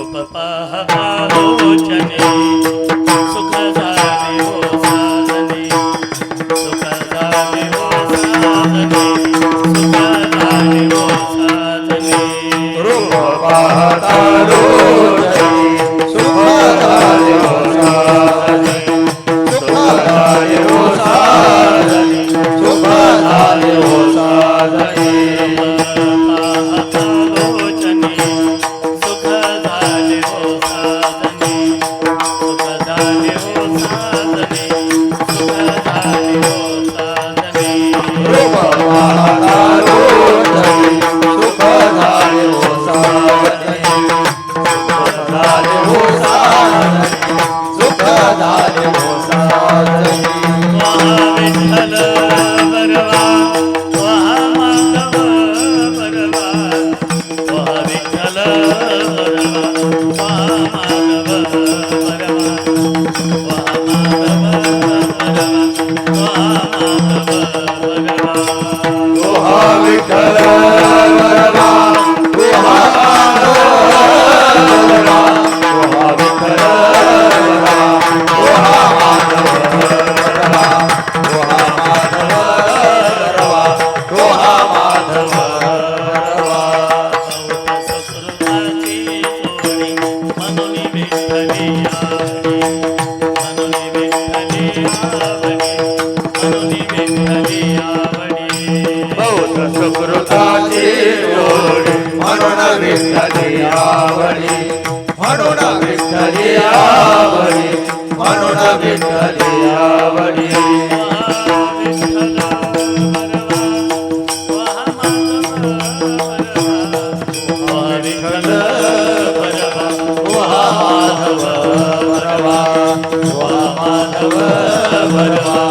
रूप पाहलोचने सुख झाले हो साधने। सुख झाले हो साधने। सुख झाले हो साधने। रूप वहा माधव सुकृताची जोडी म्हणून विठ्ठली आवडी म्हणून विठ्ठली आवडी म्हणून विठ्ठली आवडी वरवा